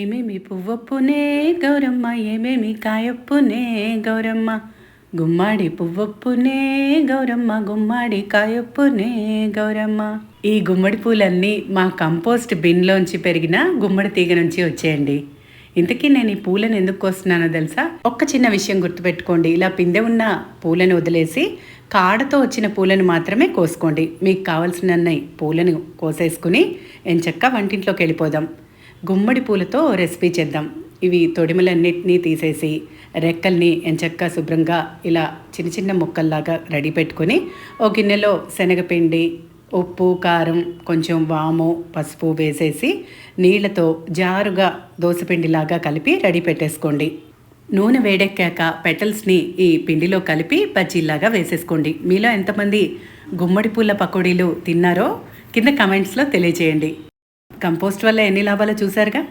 ఏమేమి పువ్వొప్పునే గౌరమ్మ ఏమేమి కాయొప్పునే గౌరమ్మ? గుమ్మాడి పువ్వొప్పునే గౌరమ్మ గుమ్మాడి కాయొప్పునే గౌరమ్మ. ఈ గుమ్మడి పూలన్నీ మా కంపోస్ట్ బిన్లోంచి పెరిగిన గుమ్మడి తీగ నుంచి వచ్చేయండి. ఇంతకీ నేను ఈ పూలను ఎందుకు కోస్తున్నానో తెలుసా? ఒక్క చిన్న విషయం గుర్తుపెట్టుకోండి. ఇలా పిందె ఉన్న పూలను వదిలేసి కాడతో వచ్చిన పూలను మాత్రమే కోసుకోండి. మీకు కావాల్సిన పూలను కోసేసుకుని ఎంచక్క వంటింట్లోకి వెళ్ళిపోదాం. గుమ్మడి పూలతో రెసిపీ చేద్దాం. ఇవి తొడిమలన్నిటినీ తీసేసి రెక్కల్ని ఎంచక్క శుభ్రంగా ఇలా చిన్న చిన్న ముక్కల్లాగా రెడీ పెట్టుకొని ఓ గిన్నెలో శనగపిండి ఉప్పు కారం కొంచెం వాము పసుపు వేసేసి నీళ్ళతో జారుగా దోసపిండిలాగా కలిపి రెడీ పెట్టేసుకోండి. నూనె వేడెక్కాక పెటల్స్ని ఈ పిండిలో కలిపి బజ్జీలాగా వేసేసుకోండి. మీలో ఎంతమంది గుమ్మడి పూల పకోడీలు తిన్నారో కింద కమెంట్స్లో తెలియజేయండి. కంపోస్ట్ వల్ల ఎన్ని లాభాలు చూశారుగా?